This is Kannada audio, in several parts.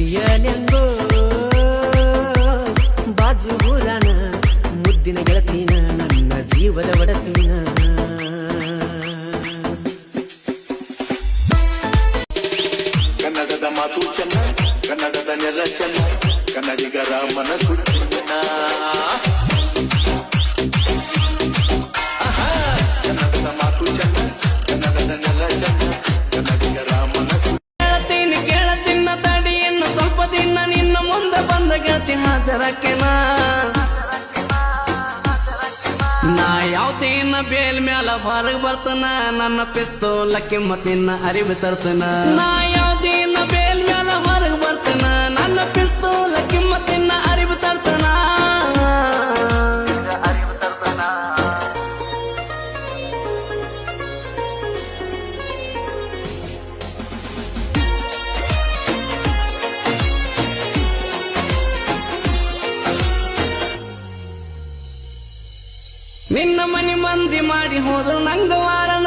ಗೆಳೆಯನೆಂದು ಬಾಜು ಊರನ, ಮುದ್ದಿನ ಗೆಳತೀನ, ನನ್ನ ಜೀವದ ಒಡತೀನ. ಕನ್ನಡದ ಮಾತು ಚೆನ್ನ, ಕನ್ನಡದ ನೆಲ ಚೆನ್ನ, ಕನ್ನಡಿಗರ ಮನಸ್ಸು ಚೆನ್ನ. ಗೆಳತಿ ಹಾಜರಕ್ಕೆನ ನಾ ಯಾವ್ದಿನ ಬೇಲ್ ಮ್ಯಾಲ ಹೊರಗೆ ಬರ್ತನ ನನ್ನ ಪಿಸ್ತೋಲಕ್ಕೆ ಮತ್ತಿನ್ನ ಅರಿವು ತರ್ತನ. ನಾ ನಿನ್ನ ಮನಿ ಮಂದಿ ಮಾಡಿ ಹೋದ್ರು ನಂಗ ವಾರಣ.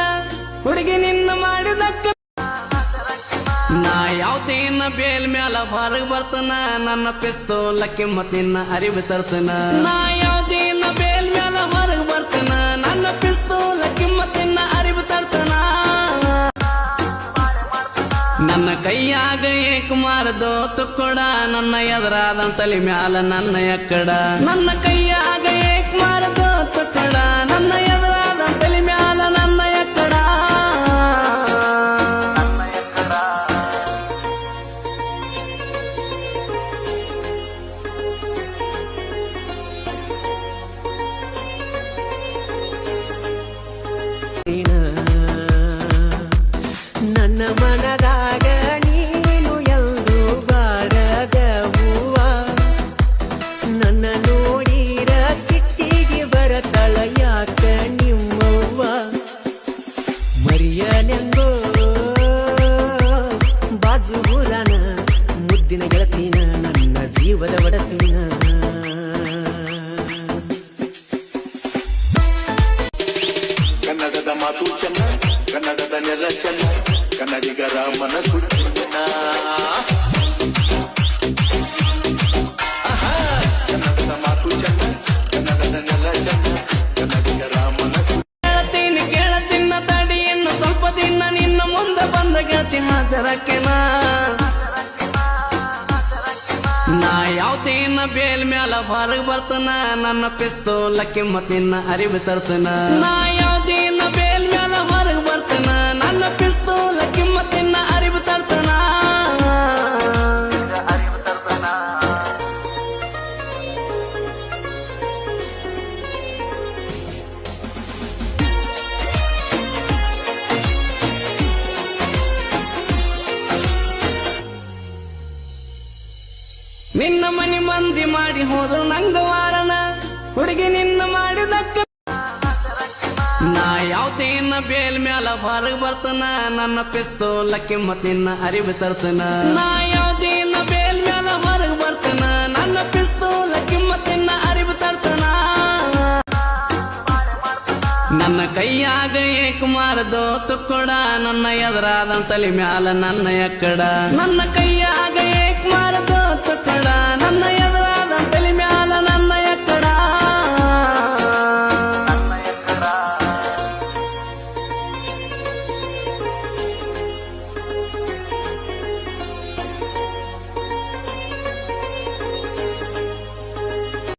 ಹುಡುಗಿ ನಿನ್ನ ಮಾಡಿದಕ್ಕ ನಾ ಯಾವ್ದೇನ ಬೇಲ್ ಮ್ಯಾಲ ಹೊರಗ್ ಬರ್ತನ. ನನ್ನ ಪಿಸ್ತೂಲಕ್ಕೆ ಮತ್ ನಿನ್ನ ಅರಿವು ತರ್ತನ. ನಾ ಯಾವ್ದೇನ ಬೇಲ್ ಮ್ಯಾಲ ಹೊರಗ್ ಬರ್ತನ. ನನ್ನ ಪಿಸ್ತೂಲಕ್ಕೆ ಮತ್ ನಿನ್ನ ಅರಿವು ತರ್ತನ. ನನ್ನ ಕೈಯಾಗ ಏಕುಮಾರದೋ ತುಕ್ಕೊಡ ನನ್ನ ಎದುರಾದ ತಲೆ ಮ್ಯಾಲ ನನ್ನ ಎಕ್ಕಡ. ನನ್ನ ಕೈಯಾಗ ತುಕ್ಕೊಡ ನನ್ನ ಎದುರಾದ ತಲೆ ನನ್ನ ಎಕ್ಕಡ ನೀನ ನನ್ನ ಮನದಾಗ ಬಾಜು ಊರನ, ಮುದ್ದಿನ ಗೆಳತಿನ, ನನ್ನ ಜೀವದ ಒಡತಿನ. ಕನ್ನಡದ ಮಾತು ಚೆನ್ನ, ಕನ್ನಡದ ನೆಲ ಚೆನ್ನ, ಕನ್ನಡಿಗರ ಮನಸ್ಸು ನಾ ಬೇಲ್ ಮ್ಯಾಲ ಹೊರಗ್ ಬರ್ತನ ನನ್ನ ಪಿಸ್ತೋಲಕ್ಕೆ ಮತ್ತಿನ್ನ ಅರಿವು ತರ್ತನ. ನಿನ್ನ ಮನಿ ಮಂದಿ ಮಾಡಿ ಹೋದ್ರು ನಂಗ ವಾರನ ಹುಡುಗಿ ನಿನ್ನ ಮಾಡಿದಕ್ಕ ನಾ ಯಾವ್ದೇನ ಬೇಲ್ ಮ್ಯಾಲ ಬಾರ ಬರ್ತನ. ನನ್ನ ಪಿಸ್ತೂಲ ಮತ್ತಿನ್ನ ಅರಿವು ತರ್ತನ. ನಾ ಯಾವ್ದೇನ ಬೇಲ್ ಮ್ಯಾಲ ಬಾರ ಬರ್ತನ. ನನ್ನ ಪಿಸ್ತೂಲ ಮತ್ತಿನ್ನ ಅರಿವು ತರ್ತನ. ನನ್ನ ಕೈಯಾಗ ಏಕುಮಾರದೋ ತುಕ್ಕೊಡ. ನನ್ನ ಎದುರಾದ ತಲೆ ಮ್ಯಾಲ ನನ್ನ ಎಕ್ಕಡ. ನನ್ನ ಕೈ ತಪ್ಪಬೇಡ ನನ್ನಯ